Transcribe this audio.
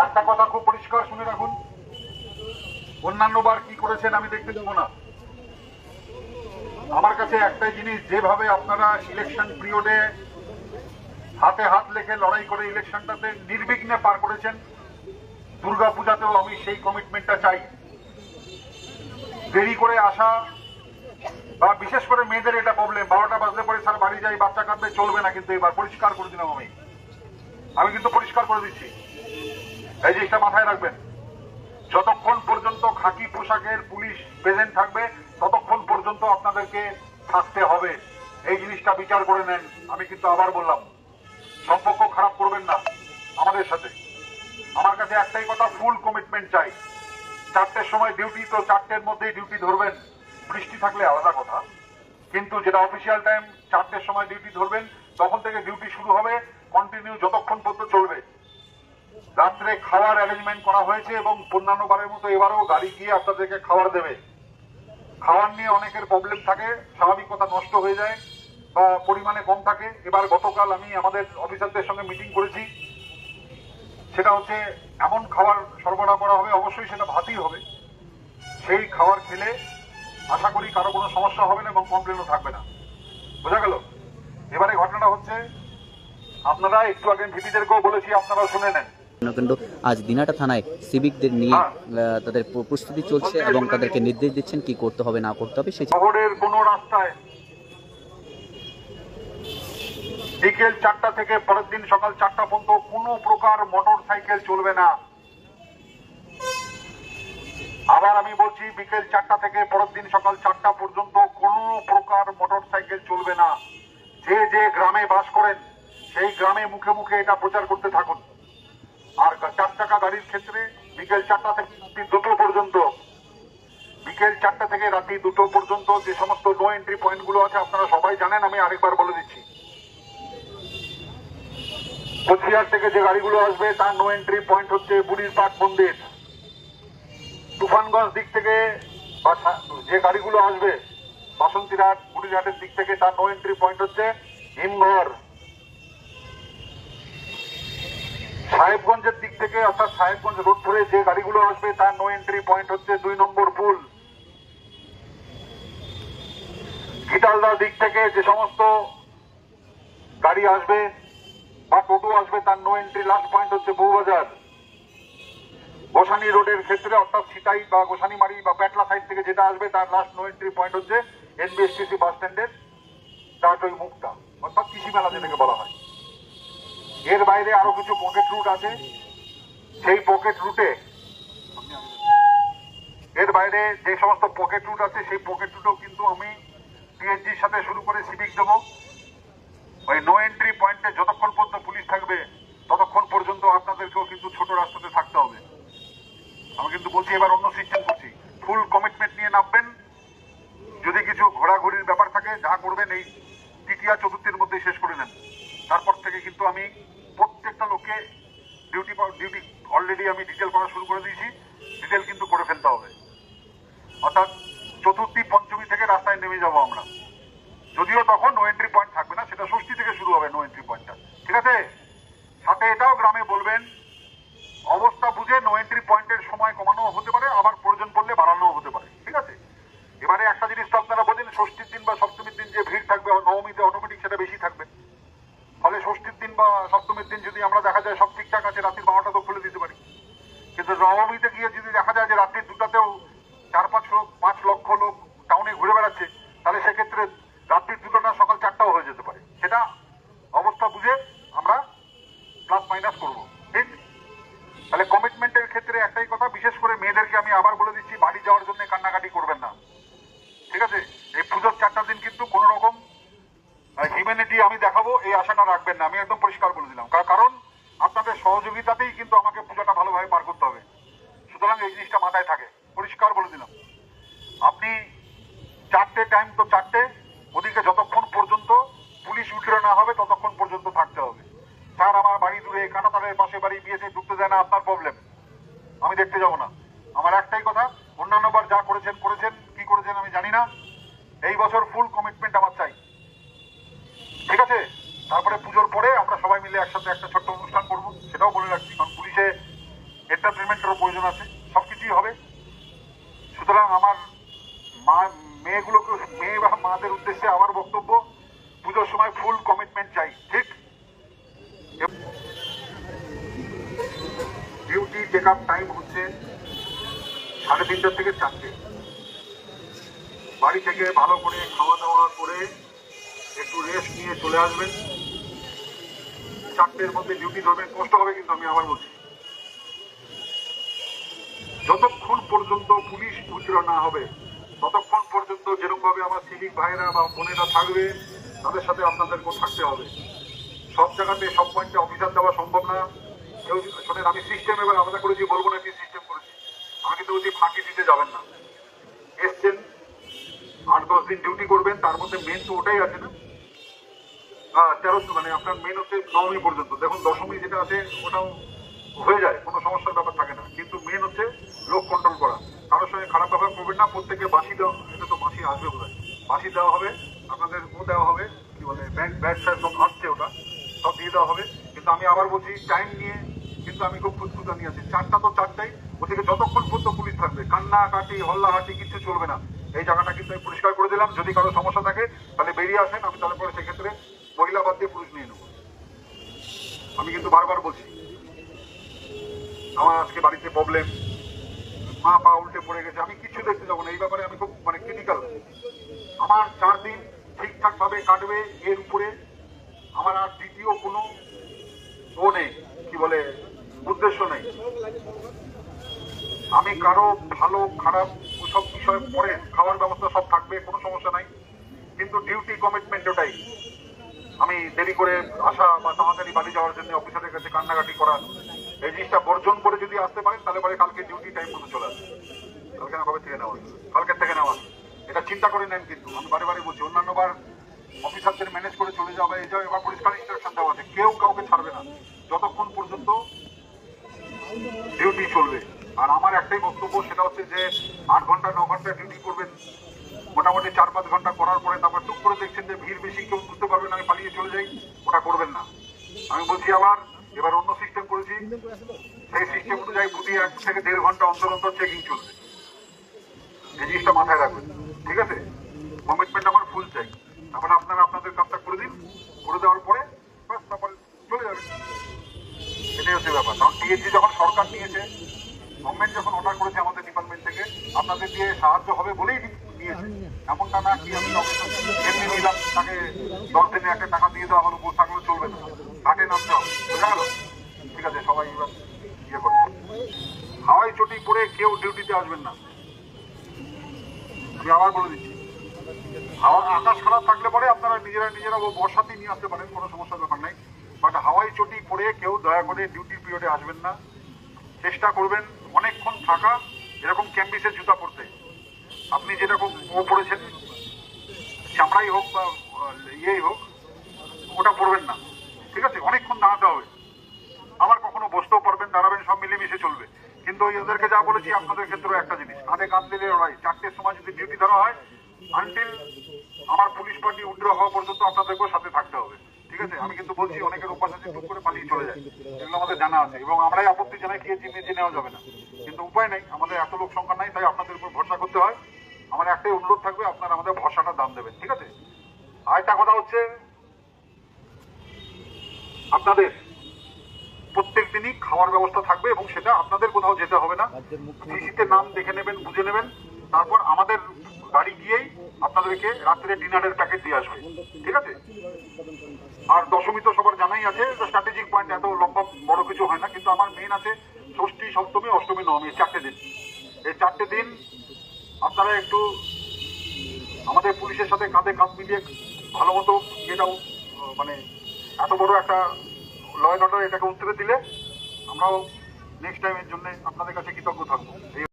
একটা কথা খুব পরিষ্কার, শুনে রাখুন। অন্যান্যবার কি করেছেন আমি দেখতে যাব না। আমার কাছে একটাই জিনিস, যেভাবে আপনারা ইলেকশন পিরিয়ডে হাতে হাত লেখে লড়াই করে ইলেকশনটাতে নির্বিঘ্নে পার করেছেন, দুর্গাপূজাতেও আমি সেই কমিটমেন্টটা চাই। দেরি করে আসা বা বিশেষ করে মেয়েদের এটা প্রবলেম বারোটা বাজলে পরে স্যার বাড়ি যাই বাচ্চা কাঁদবে, চলবে না কিন্তু এবার, পরিষ্কার করে দিলাম আমি। আমি কিন্তু পরিষ্কার করে দিচ্ছি। এই জিনিসটা মাথায় রাখবেন। যতক্ষণ পর্যন্ত খাকি পোশাকের পুলিশ প্রেজেন্ট থাকবে, ততক্ষণ পর্যন্ত আপনাদেরকে থাকতে হবে। এই জিনিসটা বিচার করে নেন, আমি কিন্তু আবার বললাম। সম্পর্ক খারাপ করবেন না, আমাদের সাথে। আমার কাছে একটাই কথা ফুল কমিটমেন্ট চাই। চারটের সময় ডিউটি তো চারটের মধ্যেই ডিউটি ধরবেন। বৃষ্টি থাকলে আলাদা কথা। কিন্তু যেটা অফিসিয়াল টাইম চারটের সময় ডিউটি ধরবেন, তখন থেকে ডিউটি শুরু হবে কন্টিনিউ যতক্ষণ পর্যন্ত চলবে। রাত্রে খাওয়ার অ্যারেঞ্জমেন্ট করা হয়েছে এবং অন্যান্য বারের মতো এবারও গাড়ি গিয়ে আপনাদেরকে খাবার দেবে। খাওয়ার নিয়ে অনেকের প্রবলেম থাকে স্বাভাবিকতা নষ্ট হয়ে যায় বা পরিমাণে কম থাকে। এবার গতকাল আমি আমাদের অফিসারদের সঙ্গে মিটিং করেছি। সেটা হচ্ছে এমন খাবার সরবরাহ করা হবে, অবশ্যই সেটা ভাতই হবে। সেই খাবার খেলে আশা করি কারও কোনো সমস্যা হবে না এবং কমপ্লেনও থাকবে না। বোঝা গেল? এবারে ঘটনাটা হচ্ছে, আপনারা একটু আগে ভিপিদেরকেও বলেছি আপনারা শুনে নেন। কিন্তু আজ দিনাটা থানায় সিভিকদের নিয়ে হ্যাঁ। তাদের প্রস্তুতি চলছে এবং তাদেরকে নির্দেশ দিচ্ছেন কি করতে হবে না করতে হবে সেই শহরের কোনো রাস্তায় বিকেল চারটা থেকে পরের দিন সকাল চারটা পর্যন্ত কোনো প্রকার মোটর সাইকেল চলবে না। আবার আমি বলছি বিকেল চারটা থেকে পরের দিন সকাল চারটা পর্যন্ত কোনো প্রকার মোটর সাইকেল চলবে না। যে যে গ্রামে বাস করেন সেই গ্রামে মুখে মুখে এটা প্রচার করতে থাকুন। আর চার চাকা গাড়ির ক্ষেত্রে বিকেল চারটা থেকে দুটো পর্যন্ত। বিকেল চারটা থেকে রাত্রি দুটো পর্যন্ত যে সমস্ত নো এন্ট্রি পয়েন্টগুলো আছে, আপনারা সবাই জানেন, আমি আরেকবার বলে দিচ্ছি। কোচবিহার থেকে যে গাড়িগুলো আসবে, তার নো এন্ট্রি পয়েন্ট হচ্ছে বুড়ির পাট মন্দির। তুফানগঞ্জ দিক থেকে যে গাড়িগুলো আসবে, বাসন্তীরহাট, বুড়িরহাটের দিক থেকে তার নো এন্ট্রি পয়েন্ট হচ্ছে হিমঘর। সাহেবগঞ্জের দিক থেকে অর্থাৎ সাহেবগঞ্জ রোড ধরে যে গাড়িগুলো আসবে, তার নো এন্ট্রি পয়েন্ট হচ্ছে দুই নম্বর পুল। গিটালদার দিক থেকে যে সমস্ত গাড়ি আসবে বা টোটো আসবে, তার নো এন্ট্রি লাস্ট পয়েন্ট হচ্ছে বউবাজার। গোসানি রোডের ক্ষেত্রে অর্থাৎ সিটাই বা গোসানিমারি বা পেটলা সাইড থেকে যেটা আসবে, তার লাস্ট নো এন্ট্রি পয়েন্ট হচ্ছে এনবিএসটিসি বাস স্ট্যান্ডের টাটই মুখটা অর্থাৎ কৃষি মেলা যেটাকে বলা হয়। এর বাইরে আরও কিছু পকেট রুট আছে। সেই পকেট রুটে এর বাইরে যে সমস্ত পকেট রুট আছে, সেই পকেট রুটেও কিন্তু আমি পিএইচডির সাথে শুরু করে সিভিক দেবো। ওই নো এন্ট্রি পয়েন্টে যতক্ষণ পর্যন্ত পুলিশ থাকবে, ততক্ষণ পর্যন্ত আপনাদেরকেও কিন্তু ছোট রাস্তাতে থাকতে হবে। আমি কিন্তু বলছি, এবার অন্য সিস্টেম করছি। ফুল কমিটমেন্ট নিয়ে নামবেন। যদি কিছু ঘোরাঘুরির ব্যাপার থাকে, যা করবেন, এই তৃতীয়, চতুর্থের মধ্যে শেষ করে নেন তারপর থেকে কিন্তু আমি প্রত্যেকটা লোককে ডিউটি ডিউটি অলরেডি আমি ডিটেল করা শুরু করে দিয়েছি। ডিটেল কিন্তু করে ফেলতে হবে। অর্থাৎ চতুর্থী, পঞ্চমী থেকে রাস্তায় নেমে যাব আমরা। যদিও তখন নো এন্ট্রি পয়েন্ট থাকবে না, সেটা ষষ্ঠী থেকে শুরু হবে নো এন্ট্রি পয়েন্টটা ঠিক আছে? সাথে এটাও গ্রামে বলবেন, অবস্থা বুঝে নো এন্ট্রি পয়েন্টের সময় কমানো হতে পারে, আবার প্রয়োজন পড়লে বাড়ানোও হতে পারে। ঠিক আছে? এবারে একটা জিনিস তো আপনারা বলেন ষষ্ঠীর দিন বা সপ্তমীর দিন যে ভিড় থাকবে নবমীতে অটোমেটিক সেটা বেশি থাকবে। দিন বা সপ্তমীর দিন যদি আমরা দেখা যায় সব ঠিকঠাক আছে রাত্রি বারোটা তো খুলে দিতে পারি। কিন্তু নবমীতে গিয়ে যদি দেখা যায় যে রাত্রি দুটাতেও চার পাঁচ লোক, পাঁচ লক্ষ লোক টাউনে ঘুরে বেড়াচ্ছে, তাহলে সেক্ষেত্রে রাত্রি দুটো না সকাল চারটাও হয়ে যেতে পারে। সেটা অবস্থা বুঝে আমরা প্লাস মাইনাস করব। ঠিক? তাহলে কমিটমেন্টের ক্ষেত্রে একটাই কথা, বিশেষ করে মেয়েদেরকে আমি আবার বলে দিচ্ছি, বাড়ি যাওয়ার জন্য কান্নাকাটি করবেন না। ঠিক আছে? এই পুজোর চারটা দিন কিন্তু কোনো রকম হিউম্যানিটি আমি দেখাবো, এই আশাটা রাখবেন না। আমি একদম পরিষ্কার বলে দিলাম। কারণ আপনাদের সহযোগিতাতেই কিন্তু আমাকে পুজোটা ভালোভাবে পার করতে হবে। সুতরাং এই জিনিসটা মাথায় থাকে। পরিষ্কার বলে দিলাম। আপনি চারটে টাইম তো চারটে, ওদিকে যতক্ষণ পর্যন্ত পুলিশ উঠে না হবে, ততক্ষণ পর্যন্ত থাকতে হবে। স্যার, আমার বাড়ি দূরে কাটাতারের পাশে বাড়ি, বিয়েতে ঢুকতে যায় না, আপনার প্রবলেম আমি দেখতে যাব না। আমার একটাই কথা, অন্যান্যবার যা করেছেন করেছেন, কি করেছেন আমি জানি না। এই বছর ফুল কমিটমেন্ট আমার চাই ঠিক আছে। তারপরে পুজোর পরে আমরা সবাই মিলে একসাথে একটা ছোট্ট অনুষ্ঠান করব, সেটাও বলে রাখছি, কারণ পুলিশে এন্টারটেনমেন্টেরও প্রয়োজন আছে সব কিছুই হবে। সুতরাং আমার মা, মেয়েগুলোকে, মেয়ে বা মাদের উদ্দেশ্যে আমার বক্তব্য, পুজোর সময় ফুল কমিটমেন্ট চাই, ঠিক? ডিউটি চেক আপ টাইম হচ্ছে সাড়ে তিনটার থেকে চারটে। বাড়ি থেকে ভালো করে খাওয়া দাওয়া করে একটু রেস্ট নিয়ে চলে আসবেন। চারটের মধ্যে ডিউটি ধরবেন, কষ্ট হবে কিন্তু আমি আবার বলছি। যতক্ষণ পর্যন্ত পুলিশ উজ্জ্বল না হবে, ততক্ষণ পর্যন্ত যেরকম ভাবে আমার সিভিক ভাইরা বা বোনেরা থাকবে, তাদের সাথে আপনাদেরকেও থাকতে হবে। সব জায়গাতে সব পয়েন্টে অফিসার দেওয়া সম্ভব না। কেউ শোনেন, আমি সিস্টেম এবার আলাদা করেছি, বলব না কি সিস্টেম করেছি। আমি কিন্তু বলছি ফাঁকি দিতে যাবেন না। এসছেন, আট দশ দিন ডিউটি করবেন, তার মধ্যে মেন তো ওটাই আছে না। হ্যাঁ তেরো মানে আপনার মেন হচ্ছে নবমী পর্যন্ত। দেখুন, দশমী যেটা আছে, ওটাও হয়ে যায়, কোনো সমস্যার ব্যাপার থাকে না। কিন্তু মেন হচ্ছে লোক কন্ট্রোল করা। কারোর সঙ্গে খারাপ ব্যবহার করবেন না, প্রত্যেকে বাসি দেওয়া, এটা তো বাসি আসবে বোধ হয় বাসি দেওয়া হবে, আপনাদের ও দেওয়া হবে, কি বলে ব্যাংক ব্যাগ ফ্যাগ সব আসছে ওটা, সব দিয়ে দেওয়া হবে। কিন্তু আমি আবার বলছি টাইম নিয়ে, কিন্তু আমি খুব ফুটফুটা নিয়ে আছি। চারটা তো চারটাই ওদিকে যতক্ষণ পর্যন্ত পুলিশ থাকবে, কান্না, কাটি হল্লা হাটি কিছু চলবে না। এই জায়গাটা কিন্তু আমি পরিষ্কার করে দিলাম, যদি কারও সমস্যা থাকে, তাহলে বেরিয়ে আসেন, আমি তাহলে পরে সেক্ষেত্রে মহিলা বাদ দিয়ে পুরুষ নিয়ে নেব। আমি কিন্তু বারবার বলছি, আমার আজকে বাড়িতে প্রবলেম মা পা উল্টে পড়ে গেছে, আমি কিছু দেখতে যাব না। এই ব্যাপারে আমি খুব মানে ক্রিটিক্যাল আমার চার দিন ঠিকঠাক ভাবে কাটবে, এর উপরে আমার আর দ্বিতীয় কোনো ও নেই, কি বলে, উদ্দেশ্য নেই। আমি কারও ভালো, খারাপ ওসব বিষয় পরে খাওয়ার ব্যবস্থা সব থাকবে, কোনো সমস্যা নাই। কিন্তু ডিউটি কমিটমেন্ট ওটাই। আমি দেরি করে আসা বা তাড়াতাড়ি বাড়ি যাওয়ার জন্য অফিসারের কাছে কান্নাকাটি করা এই জিনিসটা বর্জন করে যদি আসতে পারেন, তাহলে পরে কালকে ডিউটি টাইম মতো চলে আসবে। কালকে না, কবে থেকে নেওয়া? কালকের থেকে নেওয়া। এটা চিন্তা করে নেন কিন্তু। আমি বারে বারে বলছি অন্যান্য বার অফিসারদের ম্যানেজ করে চলে যাবে এই যাও এবার পরিষ্কার ইনস্ট্রাকশন দেওয়া আছে। কেউ কাউকে ছাড়বে না। যতক্ষণ পর্যন্ত ডিউটি চলবে। আর আমার একটাই বক্তব্য, সেটা হচ্ছে যে আট ঘণ্টা, ন ঘণ্টা ডিউটি করবেন। মোটামুটি চার পাঁচ ঘণ্টা করার পরে তারপর টুক করে দেখছেন যে ভিড় বেশি, কেউ বুঝতে পারবেন আমি পালিয়ে চলে যাই, ওটা করবেন না। আমি বলছি আবার, এবার অন্য সিস্টেম করেছি। সেই সিস্টেম অনুযায়ী প্রতি এক থেকে দেড় ঘণ্টা অন্তর অন্তর চেকিং চলবে। এই জিনিসটা মাথায় রাখবেন, ঠিক আছে? কমিটমেন্ট আমার ফুল চাই। তারপরে আপনারা আপনাদের কাজটা করে দিন, করে দেওয়ার পরে বাস তারপরে চলে যাবে এটাই হচ্ছে ব্যাপার। কারণ টিএসজি যখন সরকার নিয়েছে গভর্নমেন্ট যখন অর্ডার করেছে আমাদের ডিপার্টমেন্ট থেকে, আপনাদের দিয়ে সাহায্য হবে বলেই নিয়েছে এমনটা না কি আমি এমনি নিলাম তাকে দশ দিনে একটা টাকা দিয়ে দেওয়া হলো বসে থাকলে চলবে না ঘাটে নামতে হবে বোঝা গেল ঠিক আছে সবাই এবার ইয়ে করবে হাওয়াই চটি পরে কেউ ডিউটিতে আসবেন না আমি আবার বলে দিচ্ছি হাওয়া আকাশ খারাপ থাকলে পরে আপনারা নিজেরা নিজেরা বর্ষাতেই নিয়ে আসতে পারেন কোনো সমস্যার ব্যাপার নাই বাট হাওয়াই চটি পরে কেউ দয়া করে ডিউটি পিরিয়ডে আসবেন না চেষ্টা করবেন, অনেকক্ষণ থাকা, এরকম ক্যাম্বিসের জুতা পরতে। আপনি ও পড়েছেন, চামড়াই হোক বা ইয়েই হোক, ওটা পড়বেন না। ঠিক আছে? অনেকক্ষণ দাঁড়াতে হবে। আবার কখনো বসতেও পারবেন, দাঁড়াবেন, সব মিলেমিশে চলবে। কিন্তু ওই ওদেরকে যা বলেছি, আপনাদের ক্ষেত্রেও একটা জিনিস। কাঁধে কাঁধ দিলে লড়াই। চারটের সময় যদি ডিউটি ধরা হয় আনটিল আমার পুলিশ পার্টি উড্র হওয়া পর্যন্ত আপনাদেরকেও সাথে থাকতে হবে। ঠিক আছে? আমি কিন্তু বলছি, অনেকের অভ্যাস আছে করে পালিয়ে চলে যায়। এগুলো আমাদের জানা আছে। এবং আমরাই আপত্তি জানাই, কি জিমে নেওয়া যাবে না। কিন্তু উপায় নেই। আমাদের এত লোক সংখ্যা নাই, তাই আপনাদের উপর ভরসা করতে হয়। আমার একটাই অনুরোধ থাকবে আপনারা আমাদের ভরসাটা দাম দেবেন ঠিক আছে? আরেকটা কথা হচ্ছে আপনাদের প্রত্যেক দিনই খাওয়ার ব্যবস্থা থাকবে এবং সেটা আপনাদের কোথাও যেতে হবে না। সিসিতে নাম দেখে নেবেন বুঝে নেবেন তারপর আমাদের বাড়ি গিয়েই আপনাদেরকে রাত্রে ডিনারের প্যাকেট দিয়ে আসবে ঠিক আছে? আর দশমী তো সবার জানাই আছে স্ট্র্যাটেজিক পয়েন্ট এত লম্বা বড় কিছু হয় না কিন্তু আমার মেন আছে ষষ্ঠী সপ্তমী অষ্টমী নবমী চারটে দিন। এই চারটে দিন আপনারা একটু আমাদের পুলিশের সাথে কাঁধে কাঁধ মিলিয়ে ভালো মতো এটা মানে এত বড় একটা ল অ্যান্ড অর্ডার এটাকে উত্তরে দিলে আমরাও নেক্সট টাইমের জন্য আপনাদের কাছে কৃতজ্ঞ থাকব।